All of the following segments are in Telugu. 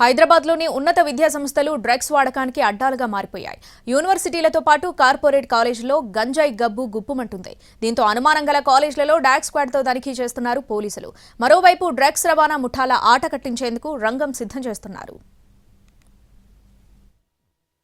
హైదరాబాద్లోని ఉన్నత విద్యా సంస్థలు డ్రగ్స్ వాడకానికి అడ్డాలుగా మారిపోయాయి. యూనివర్సిటీలతో పాటు కార్పొరేట్ కాలేజీలో గంజాయి గబ్బు గుప్పుమంటుంది. దీంతో అనుమానం గల కాలేజీలలో డాగ్ స్క్వాడ్తో తనిఖీ చేస్తున్నారు పోలీసులు. మరోవైపు డ్రగ్స్ రవాణా ముఠాల ఆట కట్టించేందుకు రంగం సిద్ధం చేస్తున్నారు.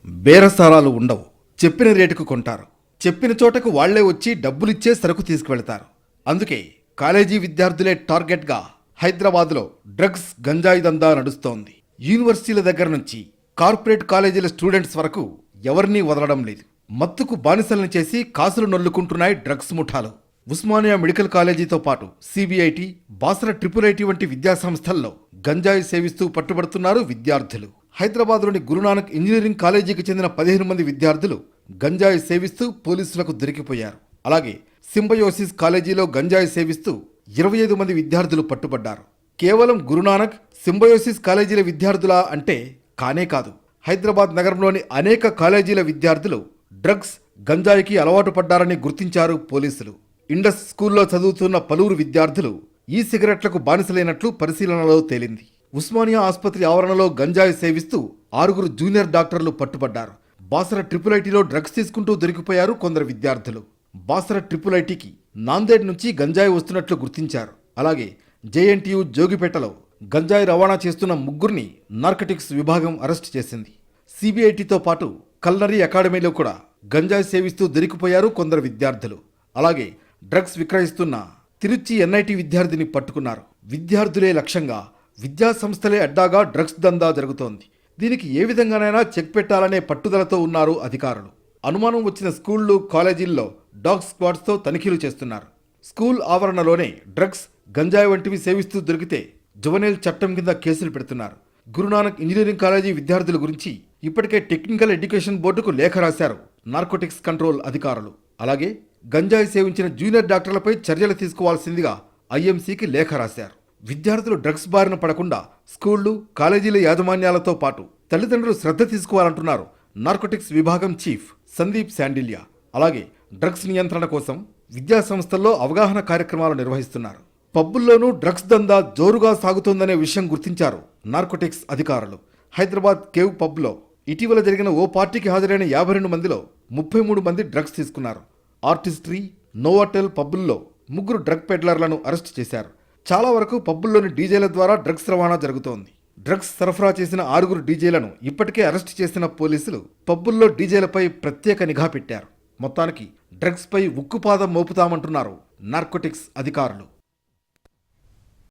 బేరసారాలు ఉండవు. చెప్పిన రేటుకు కొంటారు. చెప్పిన చోటకు వాళ్ళే వచ్చి డబ్బులిచ్చే సరుకు తీసుకువెళతారు. అందుకే కాలేజీ విద్యార్థులే టార్గెట్గా హైదరాబాద్లో డ్రగ్స్ గంజాయి దందా నడుస్తోంది. యూనివర్సిటీల దగ్గర నుంచి కార్పొరేట్ కాలేజీల స్టూడెంట్స్ వరకు ఎవరినీ వదలడం లేదు. మత్తుకు బానిసలను చేసి కాసులు నొల్లుకుంటున్నాయి డ్రగ్స్ ముఠాలు. ఉస్మానియా మెడికల్ కాలేజీతో పాటు సిబిఐటి బాసర ట్రిపుల్ ఐటి వంటి విద్యాసంస్థల్లో గంజాయి సేవిస్తూ పట్టుబడుతున్నారు విద్యార్థులు. హైదరాబాద్లోని గురునానక్ ఇంజనీరింగ్ కాలేజీకి చెందిన పదిహేను మంది విద్యార్థులు గంజాయి సేవిస్తూ పోలీసులకు దొరికిపోయారు. అలాగే సింబయోసిస్ కాలేజీలో గంజాయి సేవిస్తూ ఇరవై ఐదు మంది విద్యార్థులు పట్టుబడ్డారు. కేవలం గురునానక్ సింబయోసిస్ కాలేజీల విద్యార్థులా అంటే కానే కాదు. హైదరాబాద్ నగరంలోని అనేక కాలేజీల విద్యార్థులు డ్రగ్స్ గంజాయికి అలవాటు పడ్డారని గుర్తించారు పోలీసులు. ఇండస్ స్కూల్లో చదువుతున్న పలువురు విద్యార్థులు ఈ సిగరెట్లకు బానిసలైనట్లు పరిశీలనలో తేలింది. ఉస్మానియా ఆసుపత్రి ఆవరణలో గంజాయి సేవిస్తూ ఆరుగురు జూనియర్ డాక్టర్లు పట్టుబడ్డారు. బాసర ట్రిపుల్ ఐటీలో డ్రగ్స్ తీసుకుంటూ దొరికిపోయారు కొందరు విద్యార్థులు. బాసర ట్రిపుల్ ఐటీకి నాందేడ్ నుంచి గంజాయి వస్తున్నట్లు గుర్తించారు. అలాగే జేఎన్టీయు జోగిపేటలో గంజాయి రవాణా చేస్తున్న ముగ్గురిని నార్కటిక్స్ విభాగం అరెస్ట్ చేసింది. సిబిఐటితో పాటు కల్నరీ అకాడమీలో కూడా గంజాయి సేవిస్తూ దొరికిపోయారు కొందరు విద్యార్థులు. అలాగే డ్రగ్స్ విక్రయిస్తున్న తిరుచి ఎన్ఐటి విద్యార్థిని పట్టుకున్నారు. విద్యార్థులే లక్ష్యంగా విద్యా సంస్థలే అడ్డాగా డ్రగ్స్ దందా జరుగుతోంది. దీనికి ఏ విధంగానైనా చెక్ పెట్టాలనే పట్టుదలతో ఉన్నారు అధికారులు. అనుమానం వచ్చిన స్కూళ్ళు కాలేజీల్లో డాగ్ స్క్వాడ్స్తో తనిఖీలు చేస్తున్నారు. స్కూల్ ఆవరణలోనే డ్రగ్స్ గంజాయి వంటివి సేవిస్తూ దొరికితే జువనేల్ చట్టం కింద కేసులు పెడుతున్నారు. గురునానక్ ఇంజనీరింగ్ కాలేజీ విద్యార్థుల గురించి ఇప్పటికే టెక్నికల్ ఎడ్యుకేషన్ బోర్డుకు లేఖ రాశారు నార్కోటిక్స్ కంట్రోల్ అధికారులు. అలాగే గంజాయి సేవించిన జూనియర్ డాక్టర్లపై చర్యలు తీసుకోవాల్సిందిగా ఐఎంసీకి లేఖ రాశారు. విద్యార్థులు డ్రగ్స్ బారిన పడకుండా స్కూళ్ళు కాలేజీల యాజమాన్యాలతో పాటు తల్లిదండ్రులు శ్రద్ధ తీసుకోవాలంటున్నారు నార్కోటిక్స్ విభాగం చీఫ్ సందీప్ శాండిల్యా. అలాగే డ్రగ్స్ నియంత్రణ కోసం విద్యాసంస్థల్లో అవగాహన కార్యక్రమాలు నిర్వహిస్తున్నారు. పబ్బుల్లోనూ డ్రగ్స్ దందా జోరుగా సాగుతోందనే విషయం గుర్తించారు నార్కోటిక్స్ అధికారులు. హైదరాబాద్ కేవ్ పబ్లో ఇటీవల జరిగిన ఓ పార్టీకి హాజరైన యాభై రెండు మందిలో ముప్పై మూడు మంది డ్రగ్స్ తీసుకున్నారు. ఆర్టిస్ట్రీ నోవాటెల్ పబ్బుల్లో ముగ్గురు డ్రగ్ పెడ్లర్లను అరెస్ట్ చేశారు. చాలా వరకు పబ్బుల్లోని డీజేల ద్వారా డ్రగ్స్ రవాణా జరుగుతోంది. డ్రగ్స్ సరఫరా చేసిన ఆరుగురు డీజేలను ఇప్పటికే అరెస్ట్ చేసిన పోలీసులు పబ్బుల్లో డీజేలపై ప్రత్యేక నిఘా పెట్టారు. మొత్తానికి డ్రగ్స్పై ఉక్కుపాదం మోపుతామంటున్నారు నార్కోటిక్స్ అధికారులు.